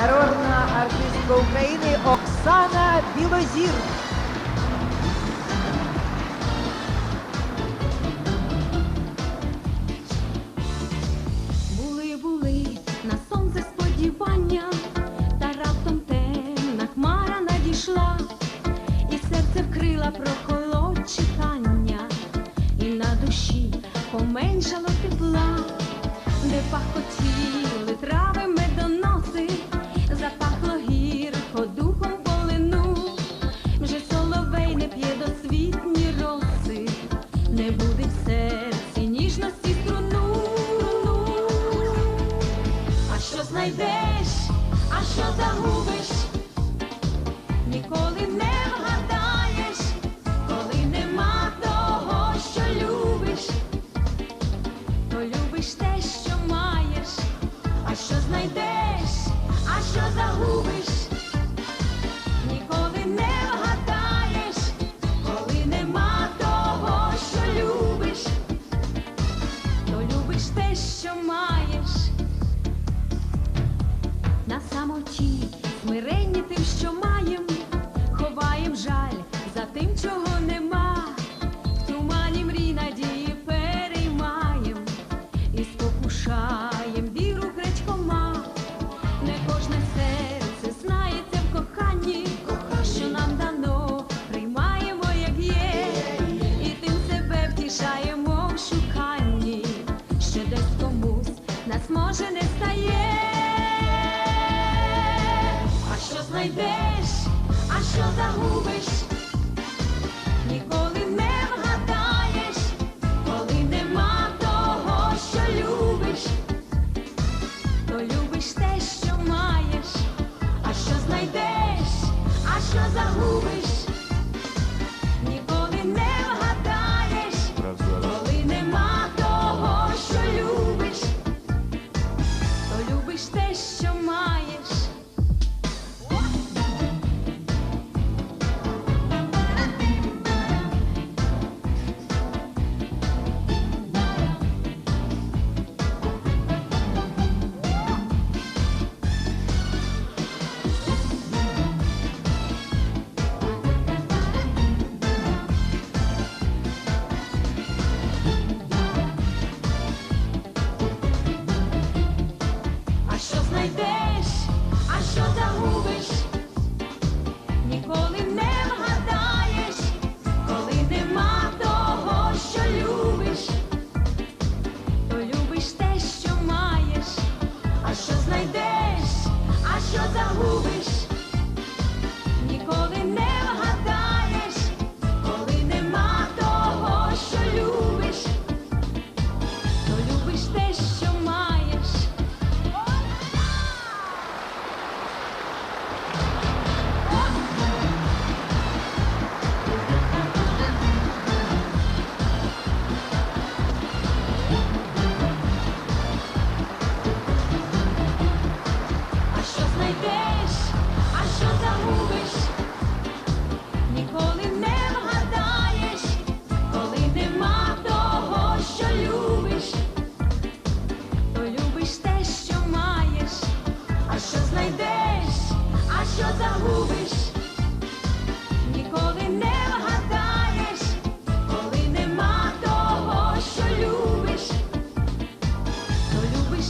народна артистка України Оксана Білозір. Були, були на сонце сподівання, та раптом темна хмара надійшла, і серце вкрила прохолод чекання, і на душі поменшало тепла, де пахотіли знайдеш, а що загубиш, ніколи не вгадаєш, коли нема того, що любиш, то любиш те, що маєш, а що знайдеш, а що загубиш, знайдеш, а що загубиш, ніколи не вгадаєш, коли нема того, що любиш, то любиш те, що маєш, а що знайдеш, а що загубиш, esteja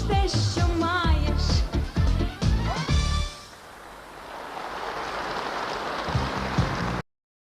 jesteście